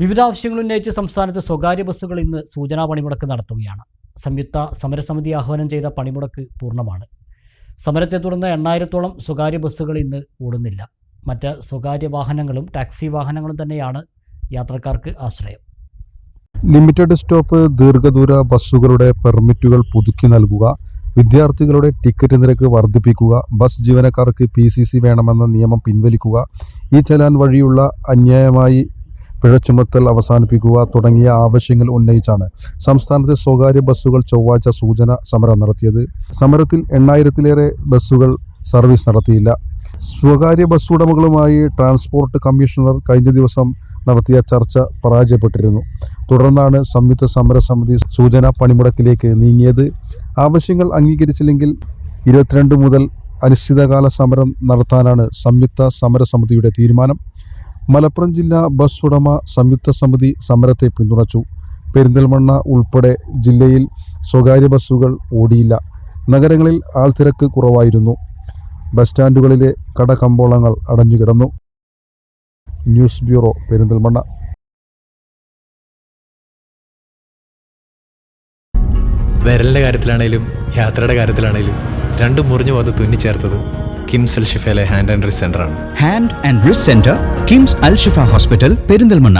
വിവിധ ആവശ്യങ്ങൾ ഉന്നയിച്ച് സംസ്ഥാനത്ത് സ്വകാര്യ ബസ്സുകൾ ഇന്ന് സൂചനാ പണിമുടക്ക് നടത്തുകയാണ്. സംയുക്ത സമരസമിതി ആഹ്വാനം ചെയ്ത പണിമുടക്ക് പൂർണമാണ്. സമരത്തെ തുടർന്ന് എണ്ണായിരത്തോളം സ്വകാര്യ ബസ്സുകൾ ഇന്ന് ഓടുന്നില്ല. മറ്റ് സ്വകാര്യ വാഹനങ്ങളും ടാക്സി വാഹനങ്ങളും തന്നെയാണ് യാത്രക്കാർക്ക് ആശ്രയം. ലിമിറ്റഡ് സ്റ്റോപ്പ് ദീർഘദൂര ബസ്സുകളുടെ പെർമിറ്റുകൾ പുതുക്കി നൽകുക വിദ്യാർത്ഥികളുടെ ടിക്കറ്റ് നിരക്ക് വർദ്ധിപ്പിക്കുക ബസ് ജീവനക്കാർക്ക് പി വേണമെന്ന നിയമം പിൻവലിക്കുക ഈ ചലാൻ വഴിയുള്ള അന്യായമായി പിഴ ചുമത്തൽ അവസാനിപ്പിക്കുക തുടങ്ങിയ ആവശ്യങ്ങൾ ഉന്നയിച്ചാണ് സംസ്ഥാനത്തെ സ്വകാര്യ ബസ്സുകൾ ചൊവ്വാഴ്ച സൂചന സമരം നടത്തിയത്. സമരത്തിൽ എണ്ണായിരത്തിലേറെ ബസ്സുകൾ സർവീസ് നടത്തിയില്ല. സ്വകാര്യ ബസ് ഉടമകളുമായി ട്രാൻസ്പോർട്ട് കമ്മീഷണർ കഴിഞ്ഞ ദിവസം നടത്തിയ ചർച്ച പരാജയപ്പെട്ടിരുന്നു. തുടർന്നാണ് സംയുക്ത സമരസമിതി സൂചന പണിമുടക്കിലേക്ക് നീങ്ങിയത്. ആവശ്യങ്ങൾ അംഗീകരിച്ചില്ലെങ്കിൽ ഇരുപത്തിരണ്ട് മുതൽ അനിശ്ചിതകാല സമരം നടത്താനാണ് സംയുക്ത സമരസമിതിയുടെ തീരുമാനം. മലപ്പുറം ജില്ലാ ബസ് ഉടമ സംയുക്ത സമിതി സമരത്തെ പിന്തുണച്ചു. പെരിന്തൽമണ്ണ ഉൾപ്പെടെ ജില്ലയിൽ സ്വകാര്യ ബസ്സുകൾ ഓടിയില്ല. നഗരങ്ങളിൽ ആൾ തിരക്ക് കുറവായിരുന്നു. ബസ് സ്റ്റാൻഡുകളിലെ കടകമ്പോളങ്ങൾ അടഞ്ഞുകിടന്നു ന്യൂസ് ബ്യൂറോ പെരിന്തൽമണ്ണ. വിരലിന്റെ കാര്യത്തിലാണേലും യാത്രയുടെ കാര്യത്തിലാണേലും രണ്ടും മുറിഞ്ഞു പോകാതെ തുന്നിച്ചേർത്തത് കിംസൽ ഷിഫയിലെ hand and wrist സെന്ററാണ് hand and wrist centre KIMS Al Shifa hospital Perinthalmanna.